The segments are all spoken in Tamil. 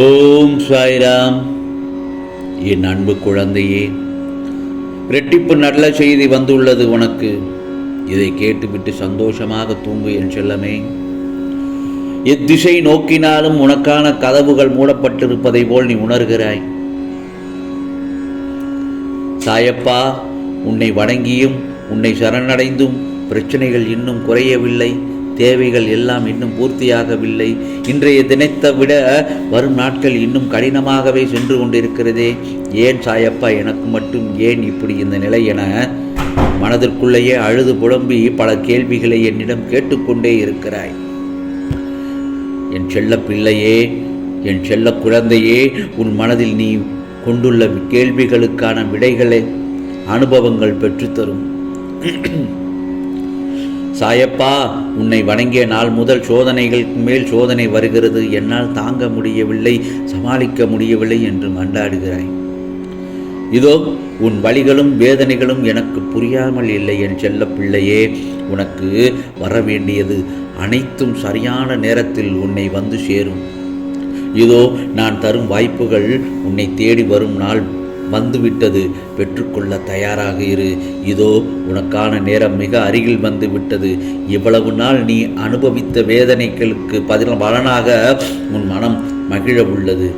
ஓம் சாய்ராம். என் அன்பு குழந்தையே ரெட்டிப்பு நல்ல செய்தி வந்துள்ளது உனக்கு. இதை கேட்டுவிட்டு சந்தோஷமாக தூங்கு என் செல்லமே. எத்திசை நோக்கினாலும் உனக்கான கதவுகள் மூடப்பட்டிருப்பதை போல் நீ உணர்கிறாய். சாயப்பா உன்னை வணங்கியும் உன்னை சரணடைந்தும் பிரச்சனைகள் இன்னும் குறையவில்லை. தேவைகள் எல்லாம் இன்னும் பூர்த்தியாகவில்லை. இன்றைய தினத்தை விட வரும் நாட்கள் இன்னும் கடினமாகவே சென்று கொண்டிருக்கிறதே. ஏன் சாயப்பா எனக்கு மட்டும் ஏன் இப்படி இந்த நிலை என மனதிற்குள்ளேயே அழுது புலம்பி பல கேள்விகளை என்னிடம் கேட்டுக்கொண்டே இருக்கிறாய். என் செல்ல பிள்ளையே என் செல்ல குழந்தையே உன் மனதில் நீ கொண்டுள்ள கேள்விகளுக்கான விடைகளை அனுபவங்கள் பெற்றுத்தரும். சாயப்பா உன்னை வணங்கிய நாள் முதல் சோதனைகளுக்கு மேல் சோதனை வருகிறது. என்னால் தாங்க முடியவில்லை சமாளிக்க முடியவில்லை என்று மண்டாடுகிறாய். இதோ உன் வழிகளும் வேதனைகளும் எனக்கு புரியாமல் இல்லை என் செல்ல பிள்ளையே. உனக்கு வர வேண்டியது அனைத்தும் சரியான நேரத்தில் உன்னை வந்து சேரும். இதோ நான் தரும் வாய்ப்புகள் உன்னை தேடி வரும் நாள் வந்துவிட்டது. பெற்றுக்கொள்ள தயாராக இரு. இதோ உனக்கான நேரம் மிக அருகில் வந்து விட்டது இவ்வளவு நாள் நீ அனுபவித்த வேதனைகளுக்கு பதில் பலனாக உன் மனம் மகிழ உள்ளது.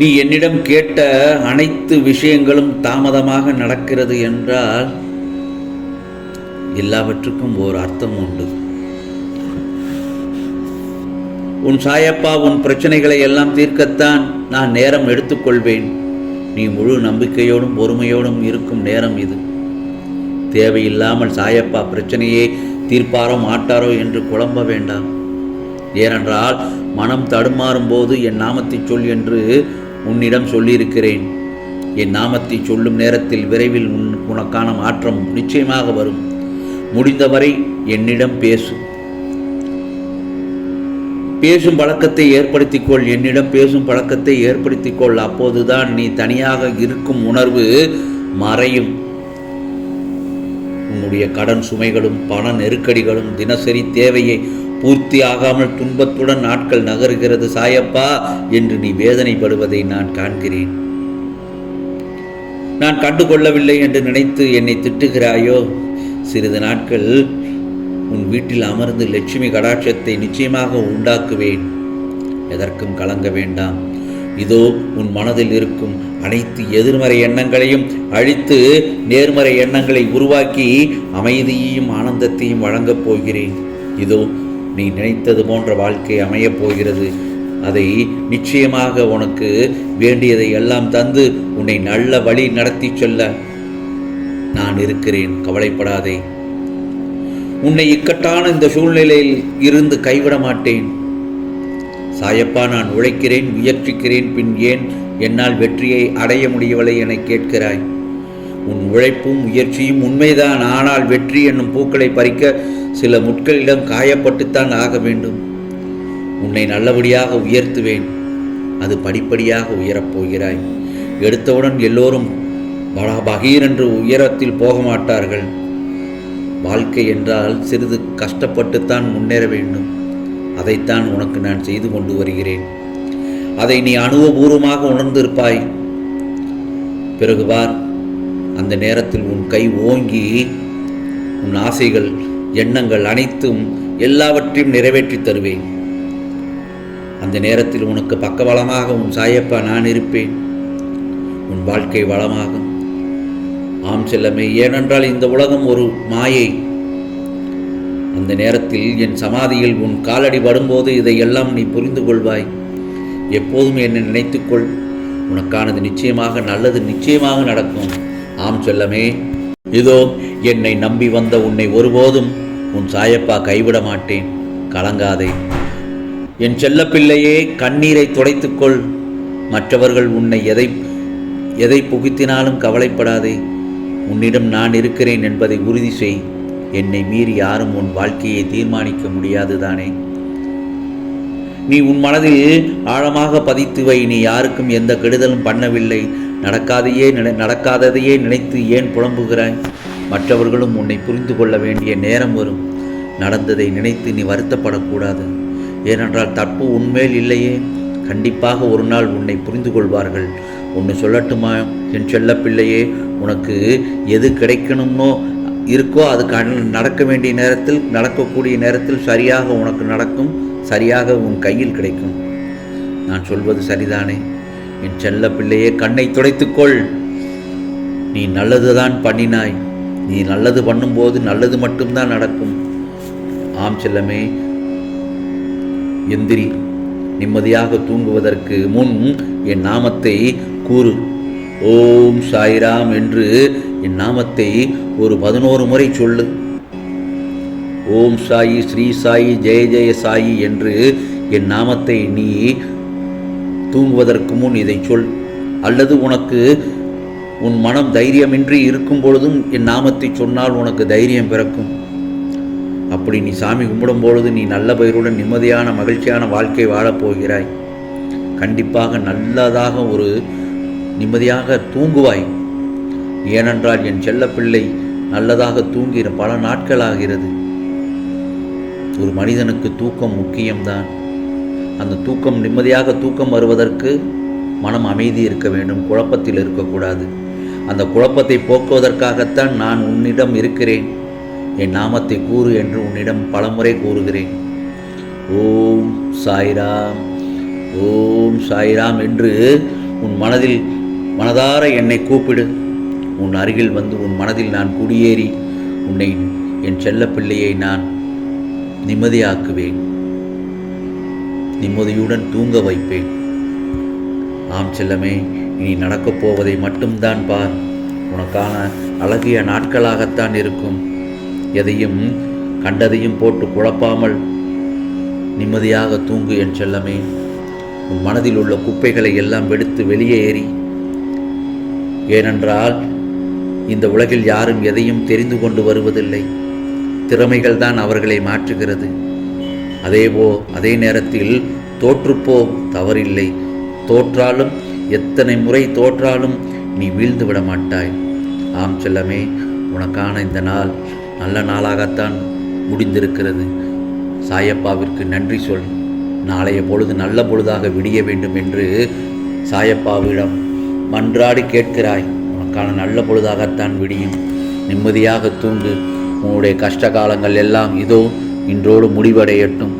நீ என்னிடம் கேட்ட அனைத்து விஷயங்களும் தாமதமாக நடக்கிறது என்றால் எல்லாவற்றுக்கும் ஓர் அர்த்தம் உண்டு. உன் சாயப்பா உன் பிரச்சனைகளை எல்லாம் தீர்க்கத்தான் நான் நேரம் எடுத்துக்கொள்வேன். நீ முழு நம்பிக்கையோடும் பொறுமையோடும் இருக்கும் நேரம் இது. தேவையில்லாமல் சாயப்பா பிரச்சனையே தீர்ப்பாரோ மாட்டாரோ என்று குழம்ப வேண்டாம். ஏனென்றால் மனம் தடுமாறும் போது என் நாமத்தை சொல் என்று உன்னிடம் சொல்லியிருக்கிறேன். என் நாமத்தை சொல்லும் நேரத்தில் விரைவில் உன் உனக்கான மாற்றம் நிச்சயமாக வரும். முடிந்தவரை என்னிடம் பேசு. பேசும் பழக்கத்தை ஏற்படுத்திக்கொள். என்னிடம் பேசும் பழக்கத்தை ஏற்படுத்திக்கொள். அப்போதுதான் நீ தனியாக இருக்கும் உணர்வு மறையும். உன்னுடைய கடன் சுமைகளும் பண நெருக்கடிகளும் தினசரி தேவையை பூர்த்தி ஆகாமல் துன்பத்துடன் நாட்கள் நகருகிறது. சாயப்பா என்று நீ வேதனைப்படுவதை நான் காண்கிறேன். நான் கண்டுகொள்ளவில்லை என்று நினைத்து என்னை திட்டுகிறாயோ? சிறிது நாட்கள் உன் வீட்டில் அமர்ந்து லட்சுமி கடாட்சத்தை நிச்சயமாக உண்டாக்குவேன். எதற்கும் கலங்க வேண்டாம். இதோ உன் மனதில் இருக்கும் அனைத்து எதிர்மறை எண்ணங்களையும் அழித்து நேர்மறை எண்ணங்களை உருவாக்கி அமைதியையும் ஆனந்தத்தையும் வழங்கப் போகிறேன். இதோ நீ நினைத்தது போன்ற வாழ்க்கை அமையப் போகிறது. அதை நிச்சயமாக உனக்கு வேண்டியதை எல்லாம் தந்து உன்னை நல்ல வழி நடத்தி சொல்ல நான் இருக்கிறேன். கவலைப்படாதே. உன்னை இக்கட்டான இந்த சூழ்நிலையில் இருந்து கைவிட மாட்டேன். சாயப்பா நான் உழைக்கிறேன் முயற்சிக்கிறேன் பின் ஏன் என்னால் வெற்றியை அடைய முடியவில்லை என கேட்கிறாய். உன் உழைப்பும் முயற்சியும் உண்மைதான் ஆனால் வெற்றி என்னும் பூக்களை பறிக்க சில முட்களிடம் காயப்பட்டுத்தான் ஆக வேண்டும். உன்னை நல்லபடியாக உயர்த்துவேன் அது படிப்படியாக உயரப் போகிறாய். எடுத்தவுடன் எல்லோரும் பகீரென்று பகீர் என்று உயரத்தில் போக மாட்டார்கள் வாழ்க்கை என்றால் சிறிது கஷ்டப்பட்டுத்தான் முன்னேற வேண்டும். அதைத்தான் உனக்கு நான் செய்து கொண்டு வருகிறேன். அதை நீ அனுபவபூர்வமாக உணர்ந்திருப்பாய். பிறகு பார் அந்த நேரத்தில் உன் கை ஓங்கி உன் ஆசைகள் எண்ணங்கள் அனைத்தும் எல்லாவற்றையும் நிறைவேற்றி தருவேன். அந்த நேரத்தில் உனக்கு பக்கபலமாக உன் சாயப்பா நான் இருப்பேன். உன் வாழ்க்கை வளமாகும். ஆம் செல்லமே ஏனென்றால் இந்த உலகம் ஒரு மாயை. அந்த நேரத்தில் என் சமாதியில் உன் காலடி வரும்போது இதையெல்லாம் நீ புரிந்து கொள்வாய். எப்போதும் என்னை நினைத்துக்கொள் உனக்கானது நிச்சயமாக நல்லது நிச்சயமாக நடக்கும். ஆம் செல்லமே இதோ என்னை நம்பி வந்த உன்னை ஒருபோதும் உன் சாயப்பா கைவிட மாட்டேன். கலங்காதே. என் செல்லப்பிள்ளையே கண்ணீரை துடைத்துக்கொள். மற்றவர்கள் உன்னை எதை எதை புகுத்தினாலும் கவலைப்படாதே. உன்னிடம் நான் இருக்கிறேன் என்பதை உறுதி செய். என்னை மீறி யாரும் உன் வாழ்க்கையை தீர்மானிக்க முடியாதுதானே? நீ உன் மனதில் ஆழமாக பதித்து வை. நீ யாருக்கும் எந்த கெடுதலும் பண்ணவில்லை. நடக்காதையே நினை நடக்காததையே நினைத்து ஏன் புலம்புகிறாய்? மற்றவர்களும் உன்னை புரிந்து கொள்ள வேண்டிய நேரம் வரும். நடந்ததை நினைத்து நீ வருத்தப்படக்கூடாது. ஏனென்றால் தப்பு உன்மேல் இல்லையே. கண்டிப்பாக ஒரு நாள் உன்னை புரிந்து கொள்வார்கள். ஒன்று சொல்லட்டுமா? என் செல்ல பிள்ளையே உனக்கு எது கிடைக்கணும்னோ இருக்கோ அது நடக்க வேண்டிய நேரத்தில் நடக்கக்கூடிய நேரத்தில் சரியாக உனக்கு நடக்கும் சரியாக உன் கையில் கிடைக்கும். நான் சொல்வது சரிதானே? என் செல்ல பிள்ளையே கண்ணை துடைத்துக்கொள். நீ நல்லதுதான் பண்ணினாய். நீ நல்லது பண்ணும்போது நல்லது மட்டும்தான் நடக்கும். ஆம் செல்லமே. எந்திரி. நிம்மதியாக தூங்குவதற்கு முன் என் நாமத்தை கூறு. ஓம் சாய்ராம் என்று என் நாமத்தை ஒரு பதினோரு முறை சொல்லு. ஓம் சாயி ஸ்ரீ சாயி ஜெய ஜெய சாயி என்று என் நாமத்தை நீ தூங்குவதற்கு முன் இதை சொல். அல்லது உனக்கு உன் மனம் தைரியமின்றி இருக்கும் பொழுதும் என் நாமத்தை சொன்னால் உனக்கு தைரியம் பிறக்கும். அப்படி நீ சாமி கும்பிடும் பொழுது நீ நல்ல பெயருடன் நிம்மதியான மகிழ்ச்சியான வாழ்க்கை வாழப் போகிறாய் கண்டிப்பாக நல்லதாக ஒரு நிம்மதியாக தூங்குவாய். ஏனென்றால் என் செல்லப்பிள்ளை நல்லதாக தூங்கிற பல நாட்களாகிறது. ஒரு மனிதனுக்கு தூக்கம் முக்கியம்தான். அந்த தூக்கம் நிம்மதியாக தூக்கம் வருவதற்கு மனம் அமைதி இருக்க வேண்டும் குழப்பத்தில் இருக்கக்கூடாது. அந்த குழப்பத்தை போக்குவதற்காகத்தான் நான் உன்னிடம் இருக்கிறேன். என் நாமத்தை கூறு என்று உன்னிடம் பலமுறை கூறுகிறேன். ஓம் சாய்ராம் ஓம் சாய்ராம் என்று உன் மனதில் மனதார என்னை கூப்பிடு. உன் அருகில் வந்து உன் மனதில் நான் குடியேறி உன்னை என் செல்லப்பிள்ளையை நான் நிம்மதியாக்குவேன். நிம்மதியுடன் தூங்க வைப்பேன். ஆம் செல்லமே இனி நடக்கப் போவதை மட்டும்தான் பார். உனக்கான அழகிய நாட்களாகத்தான் இருக்கும். எதையும் கண்டதையும் போட்டு குழப்பாமல் நிம்மதியாக தூங்கு என் செல்லமே. உன் மனதில் உள்ள குப்பைகளை எல்லாம் வெடித்து வெளியே ஏறி ஏனென்றால் இந்த உலகில் யாரும் எதையும் தெரிந்து கொண்டு வருவதில்லை. திறமைகள் தான் அவர்களை மாற்றுகிறது. அதேபோ அதே நேரத்தில் தோற்றுப்போ தவறில்லை. தோற்றாலும் எத்தனை முறை தோற்றாலும் நீ வீழ்ந்து விட மாட்டாய். ஆம் செல்லமே உனக்கான இந்த நாள் நல்ல நாளாகத்தான் முடிந்திருக்கிறது. சாயப்பாவிற்கு நன்றி சொல். நாளைய பொழுது நல்ல பொழுதாக விடிய வேண்டும் என்று சாயப்பாவிடம் மன்றாடி கேட்கிறாய். உனக்கான நல்ல பொழுதாகத்தான் விடியும். நிம்மதியாக தூங்கு. உன்னுடைய கஷ்ட காலங்கள் எல்லாம் இதோ இன்றோடு முடிவடையட்டும்.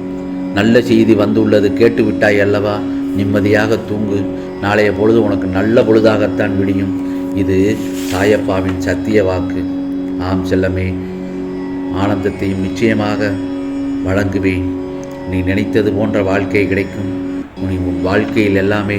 நல்ல செய்தி வந்துள்ளது கேட்டுவிட்டாய் அல்லவா? நிம்மதியாக தூங்கு. நாளைய பொழுது உனக்கு நல்ல பொழுதாகத்தான் விடியும். இது சாயப்பாவின் சத்திய வாக்கு. ஆம் செல்லமே ஆனந்தத்தையும் நிச்சயமாக வழங்குவேன். நீ நினைத்தது போன்ற வாழ்க்கை கிடைக்கும். உனி உன் வாழ்க்கையில் எல்லாமே